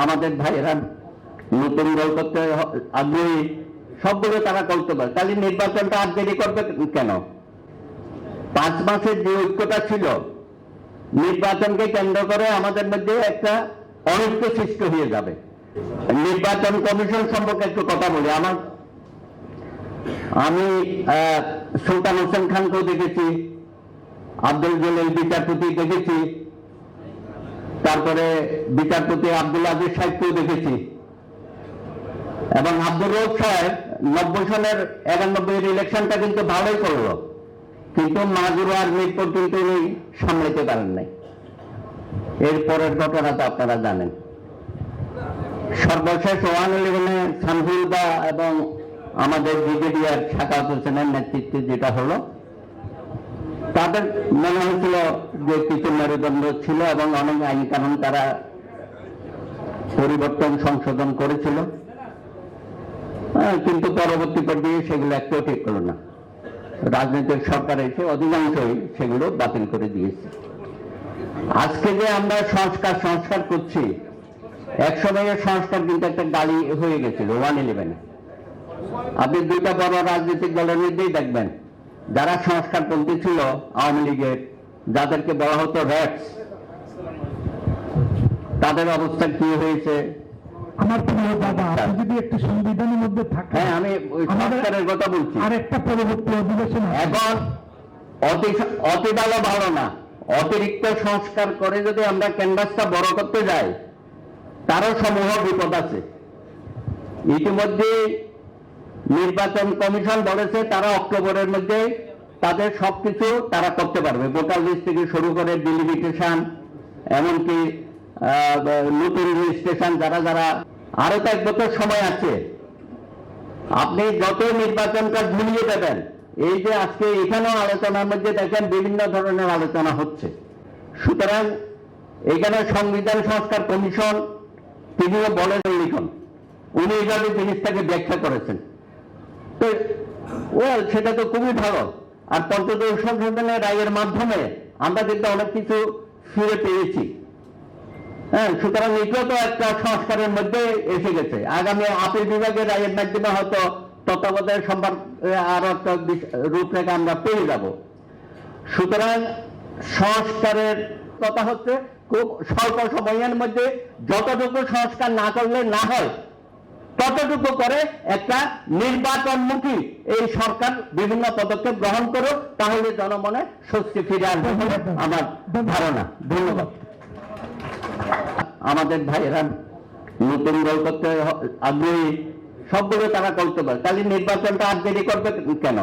আমাদের ভাইয়েরা নতুন দল করতে আগ্রহী সবগুলো তারা করতে পারে তাহলে নির্বাচনটা আর দেরি করবে কেন? পাঁচ মাসের যে ঐক্যটা ছিল, নির্বাচনকে কেন্দ্র করে আমাদের মধ্যে একটা অনৈক্য সৃষ্টি হয়ে যাবে। নির্বাচন কমিশন সম্পর্কে একটু কথা বলি। আমার আমি সুলতান হোসেন খানকেও দেখেছি, আব্দুল জলিল বিচারপতি দেখেছি। তারপরে বিচারপতি আব্দুল আজিজ সাহেবকেও দেখেছি। এবং আব্দুর রৌফ সাহেব নব্বই সনের একানব্বই ইলেকশনটা কিন্তু ভালোই করল। কিন্তু মাজুর আর মিরপুর কিন্তু উনি সামলাইতে পারেন নাই। এরপরের ঘটনা তো আপনারা জানেন। সর্বশেষ ওয়ান ইলেভেনে সানহুলদা এবং আমাদের ব্রিগেডিয়ার শাকাত হোসেনের নেতৃত্বে যেটা হলো তাদের মনে হয়েছিল যে কিছু মেরুদণ্ড ছিল এবং অনেক আইন কানুন তারা পরিবর্তন সংশোধন করেছিল। হ্যাঁ, কিন্তু পরবর্তী পর্যায়ে সেগুলো একটাও ঠিক হলো না। রাজনৈতিক সরকার এসে অধিকাংশই সেগুলো বাতিল করে দিয়েছে। আজকে যে আমরা সংস্কার সংস্কার করছি এক সময়ের সংস্কার কিন্তু একটা গাড়ি হয়ে গেছিল ওয়ান ইলেভেনে। আপনি দুইটা বড় রাজনৈতিক দলের মধ্যেই দেখবেন যারা সংস্কার পন্থী ছিল আওয়ামী লীগের যাদেরকে বলা হতো র্যাটস তাদের অবস্থা কি হয়েছে? আমার প্রিয় দাদা আপনি যদি একটু সংবিধানের মধ্যে থাকেন হ্যাঁ আমি সংস্কারের কথা বলছি। আর একটা পরবর্তী অধিবেশন। এখন অতি অতি ভালো ভালো না। অতিরিক্ত সংস্কার করে যদি আমরা ক্যানভাসটা বড় করতে যাই তারও সমূহ বিপদ আছে। ইতিমধ্যে নির্বাচন কমিশন বলেছে তারা অক্টোবরের মধ্যে তাদের সবকিছু তারা করতে পারবে। ভোটার লিস্ট থেকে শুরু করে ডিলিমিটেশন এমনকি নতুন রেজিস্ট্রেশন যারা যারা আরও তো এক বছর সময় আছে, আপনি যত নির্বাচনটা ঝুলিয়ে দেবেন, এই যে আজকে এখানেও আলোচনার মধ্যে দেখেন বিভিন্ন ধরনের আলোচনা হচ্ছে। সুতরাং এখানে সংবিধান সংস্কার কমিশন তিনিও বলেন লিখন। উনি এইভাবে জিনিসটাকে ব্যাখ্যা করেছেন। ওয়েল সেটা তো খুবই ভালো। আর পঞ্চদশ সংশোধনের রায়ের মাধ্যমে আমরা কিন্তু অনেক কিছু ফিরে পেয়েছি। হ্যাঁ সুতরাং এটাও তো একটা সংস্কারের মধ্যে এসে গেছে। আগামী আপিল বিভাগের রায়ের মাধ্যমে হয়তো তত্ত্বাবধায়ক সম্পর্ক আরও একটা রূপরেখা আমরা পেয়ে যাব। সুতরাং সংস্কারের কথা হচ্ছে খুব স্বল্প সময়ের মধ্যে যতটুকু সংস্কার না করলে না হয় ততটুকু করে একটা নির্বাচনমুখী এই সরকার বিভিন্ন পদক্ষেপ গ্রহণ করুক তাহলে জনমনে স্বস্তি ফিরে আসবে বলে আমার ধারণা। ধন্যবাদ। আমাদের ভাইয়েরা নতুন দল করতে আগ্রহী সবগুলো তারা করতে পারে। তাহলে নির্বাচনটা আর দেরি করবে কেন?